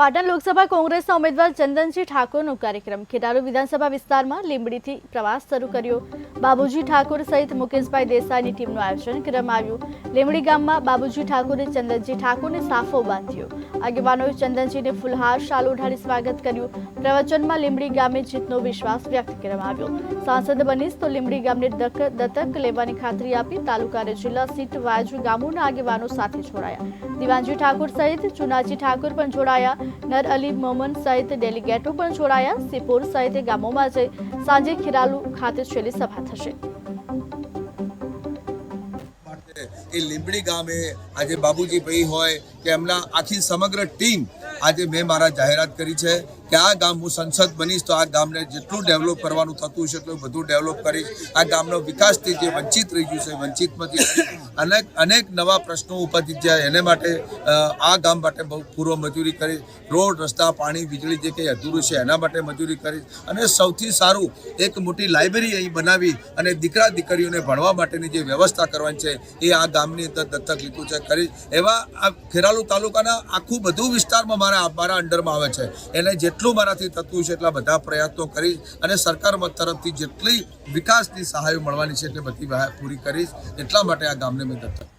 પાટણ લોકસભા કોંગ્રેસના ઉમેદવાર ચંદનસિંહ ઠાકોરનો કાર્યક્રમ. ખેરાલુ વિધાનસભા વિસ્તારમાં લીંબડીથી પ્રવાસ શરૂ કર્યો. બાબુજી ઠાકોર સહિત મુકેશભાઈ દેસાઈની ટીમનું આયોજન કરવામાં આવ્યું. લીંબડી ગામમાં બાબુજી ઠાકોરે ચંદનજી ઠાકોરને સાફો બાંધ્યો. આગેવાનોએ ચંદનજીને ફુલહાર શાલ ઓઢાડી સ્વાગત કર્યું. પ્રવચનમાં લીમડી ગામે જીતનો વિશ્વાસ વ્યક્ત કરવામાં આવ્યો. સાંસદ બનીશ તો લીમડી ગામને દત્તક લેવાની ખાતરી આપી તાલુકા અને જિલ્લા સીટ વાઇઝ ગામોના આગેવાનો સાથે જોડાયા. દિવાનજી ઠાકોર સહિત ચુનાજી ઠાકોર પણ જોડાયા. નર અલી મોમન સહિત ડેલિગેટો પણ જોડાયા. સિપોર સહિત ગામોમાં જઈ સાંજે ખીરાલુ ખાતે છેલ્લી સભા થશે. એ લીંબડી ગામે આજે બાબુજી ભાઈ હોય કે એમના આખી સમગ્ર ટીમ આજે મેં મારા જાહેરાત કરી છે. કે આ ગામ હું સંસદ બનીશ તો આ ગામને જેટલું ડેવલપ કરવાનું થતું છે એટલું બધું ડેવલપ કરીશ. આ ગામનો વિકાસથી જે વંચિત રહી ગયું છે, વંચિતમાંથી અનેક અનેક નવા પ્રશ્નો ઉપસ્થિત છે એને માટે આ ગામ માટે બહુ પૂર્વ મજૂરી કરી. રોડ, રસ્તા, પાણી, વીજળી જે કંઈ અધૂરું છે, એના માટે મજૂરી કરી. અને સૌથી સારું, એક મોટી લાઇબ્રેરી અહીં બનાવી અને દીકરા, દીકરીઓને ભણવા માટેની જે વ્યવસ્થા કરવાની છે, એ આ ગામની અંદર દત્તક લીધું છે, કરી. એવા આ ખેરાલુ તાલુકાના આખું બધું વિસ્તારમાં મારા મારા અંડરમાં આવે છે. એને જેટલું મારાથી થતું છે એટલા બધા પ્રયત્નો કરી અને સરકાર તરફથી જેટલી વિકાસની સહાયો મળવાની છે એટલે બધી પૂરી કરીશ. એટલા માટે આ ગામને મેં દત્તક